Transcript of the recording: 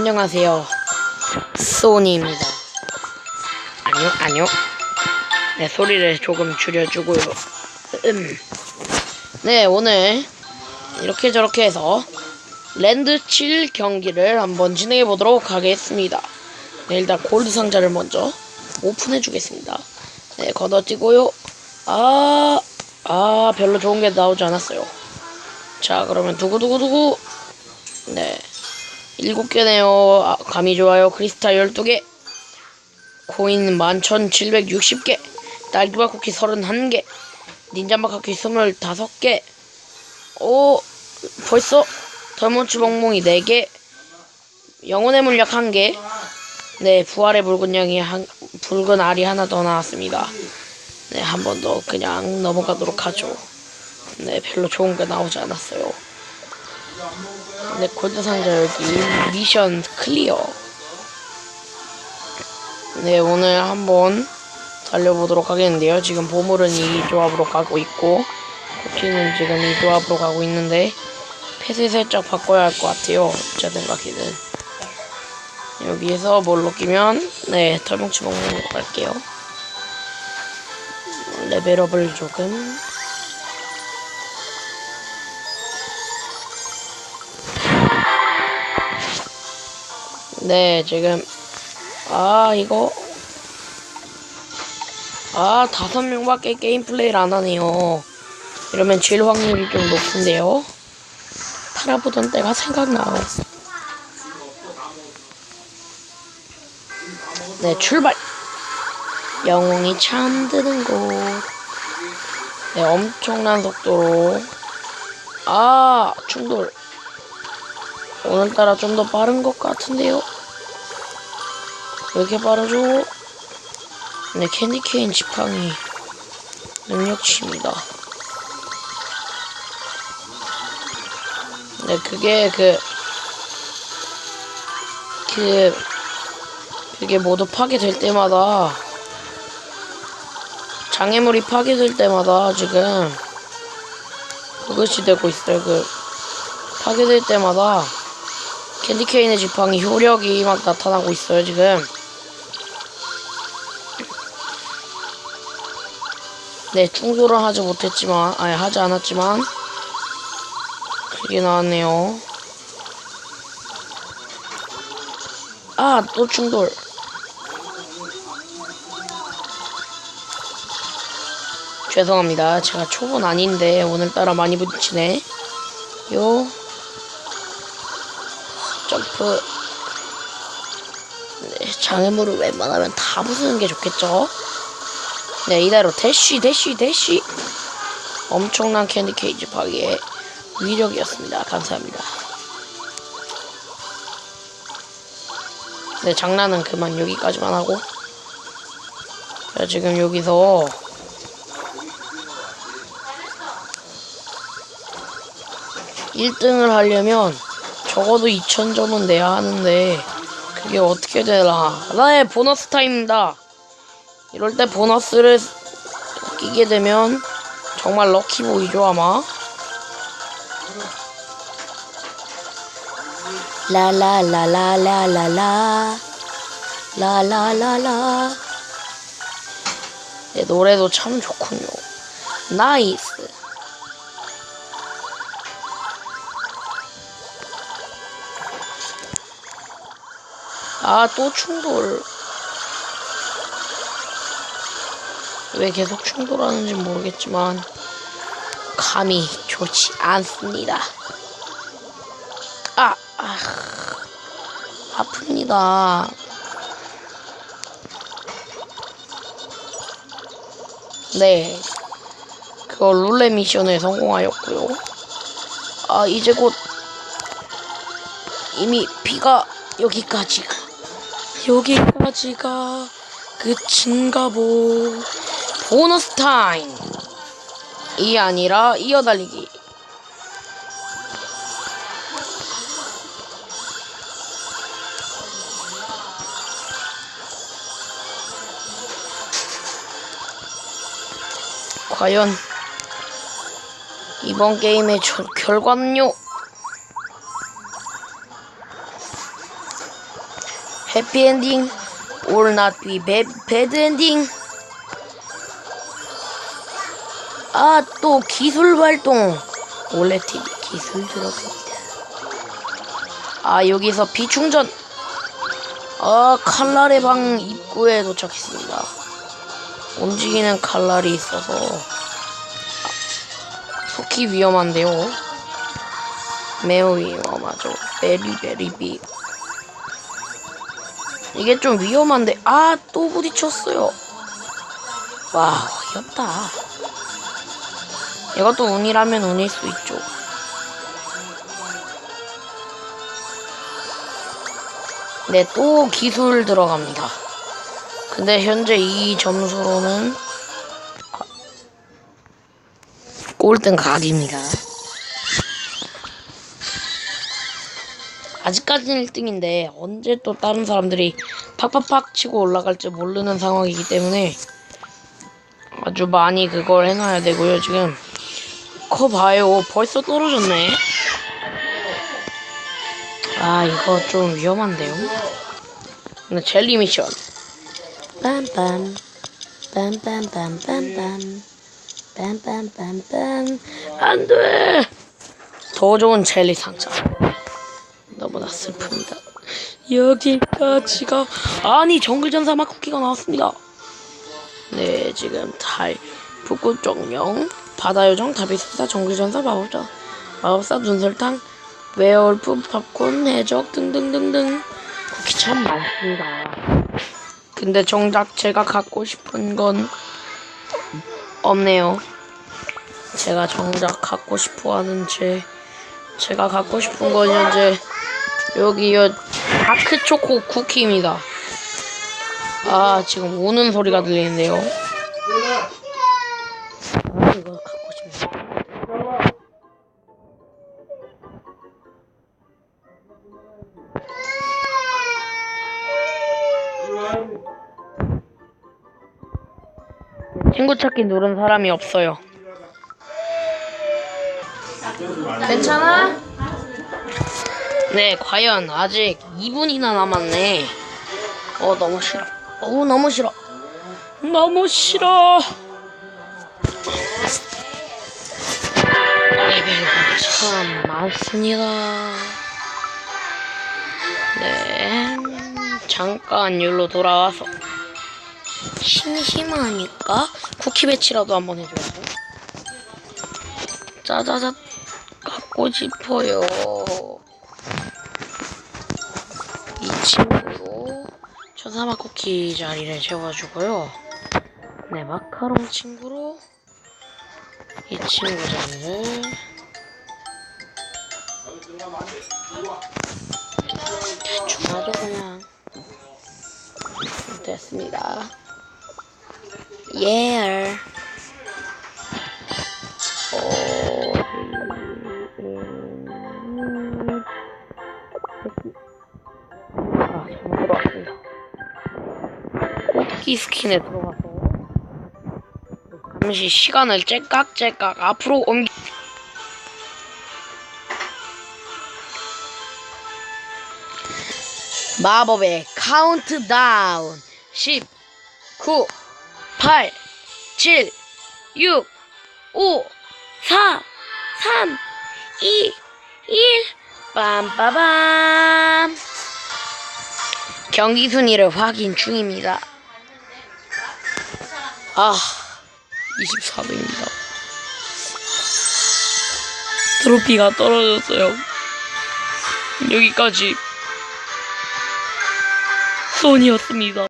안녕하세요. 소니입니다. 안녕, 안녕. 네, 소리를 조금 줄여주고요. 음. 네, 오늘 이렇게 저렇게 해서 랜드 7 경기를 한번 진행해 보도록 하겠습니다. 네, 일단 골드 상자를 먼저 오픈해 주겠습니다. 네, 건너뛰고요. 아, 아, 별로 좋은 게 나오지 않았어요. 자, 그러면 두구두구두구. 네. 일곱 개네요. 아, 감이 좋아요. 크리스탈 12개. 코인 11,760개. 딸기맛 쿠키 31개. 닌자맛 쿠키 25개. 오, 벌써 덜몬치 멍멍이 4개. 영혼의 물약 1개. 네, 부활의 붉은 양이 한, 붉은 알이 하나 더 나왔습니다. 네, 한 번 더 그냥 넘어가도록 하죠. 네, 별로 좋은 게 나오지 않았어요. 네, 골드 상자 여기 미션 클리어. 네, 오늘 한번 달려보도록 하겠는데요. 지금 보물은 이 조합으로 가고 있고, 코피는 지금 이 조합으로 가고 있는데, 펫을 살짝 바꿔야 할 것 같아요. 제 생각에는. 여기에서 뭘로 끼면, 네, 털뭉치 먹는 거 갈게요. 레벨업을 조금. 네, 지금, 아, 이거, 아, 다섯 명밖에 게임 플레이를 안 하네요. 이러면 질 확률이 좀 높은데요. 살아보던 때가 생각나요. 네, 출발! 영웅이 잠드는 곳. 네, 엄청난 속도로. 아, 충돌. 오늘따라 좀 더 빠른 것 같은데요. 왜 이렇게 빠르죠? 네, 캔디 케인 지팡이 능력치입니다. 네, 그게 그, 그, 그게 모두 파괴될 때마다, 장애물이 파괴될 때마다 지금, 그것이 되고 있어요. 그, 파괴될 때마다, 캔디 케인의 지팡이 효력이 막 나타나고 있어요, 지금. 네, 충돌은 하지 못했지만, 아니, 하지 않았지만, 그게 나왔네요. 아, 또 충돌. 죄송합니다. 제가 초본 아닌데, 오늘따라 많이 부딪히네. 요. 점프. 네, 장애물을 웬만하면 다 부수는 게 좋겠죠? 네, 이대로 대쉬, 대쉬, 대쉬. 엄청난 캔디 케이지 파기의 위력이었습니다. 감사합니다. 네, 장난은 그만 여기까지만 하고. 자, 지금 여기서 일등을 하려면 적어도 2,000점은 내야 하는데 그게 어떻게 되나. 나의 보너스 타임입니다. 이럴 때 보너스를 끼게 되면 정말 럭키 보이죠 아마? 라라라라라라라. 라라라라. 네, 노래도 참 좋군요. 나이스 아 또 충돌 왜 계속 충돌하는지 모르겠지만 감이 좋지 않습니다. 아, 아 아픕니다. 네, 그거 룰레 미션에 성공하였고요. 아 이제 곧 이미 비가 여기까지가 여기까지가 끝인가 보. 보너스 타임! 이 아니라 이어달리기. 과연 이번 게임의 저- 결과는요? 해피엔딩 or not be bad, bad ending? 아 또 기술 활동. 올레 TV 기술 들어갑니다. 아 여기서 비충전. 아 칼날의 방 입구에 도착했습니다. 움직이는 칼날이 있어서. 속히 위험한데요. 매우 위험하죠. 베리 베리 빅 이게 좀 위험한데 아 또 부딪혔어요. 와 어이없다. 이것도 운이라면 운일 수 있죠. 네 또 기술 들어갑니다. 근데 현재 이 점수로는 아, 꼴등 각입니다 아직까지는 1등인데 언제 또 다른 사람들이 팍팍팍 치고 올라갈지 모르는 상황이기 때문에 아주 많이 그걸 해놔야 되고요 지금. 커 봐요. 벌써 떨어졌네. 아 이거 좀 위험한데요? 근데 젤리 미션. 빰빰 빰빰빰빰빰. 빰빰빰빰. 안돼! 더 좋은 젤리 상자 슬픕니다. 여기까지가 아니 정글전사 막 쿠키가 나왔습니다. 네 지금 달 북구 쪽령 바다요정 다비스타 정글전사 마법사 마법사 눈설탕 웨어울프 팝콘 해적 등등등등 쿠키 참 많습니다. 근데 정작 제가 갖고 싶은 건 없네요. 제가 정작 갖고 싶어 하는 제 제가 갖고 싶은 건 현재 여기요 다크 초코 쿠키입니다. 아 지금 우는 소리가 들리는데요. 아 이거 갖고 싶네. 친구 찾기 누른 사람이 없어요. 괜찮아? 네, 과연 아직 2분이나 남았네. 어, 너무 싫어. 어, 너무 싫어. 너무 싫어. 레벨가 참 많습니다. 네, 잠깐 율로 돌아와서 심심하니까 쿠키 배치라도 한번 해줘야죠. 짜자자 갖고 싶어요. 이 친구로 천사막 쿠키 자리를 채워주고요. 네, 마카롱 친구로 이 친구 자리를 대충 하죠 그냥 됐습니다. 예. 어... 꽃기 스킨에 들어가서 잠시 시간을 째깍째깍 앞으로 옮기 마법의 카운트다운. 10 9 8 7 6 5 4 3 2 1 빰빠밤. 경기 순위를 확인 중입니다. 아, 24도입니다. 트로피가 떨어졌어요. 여기까지 손이었습니다.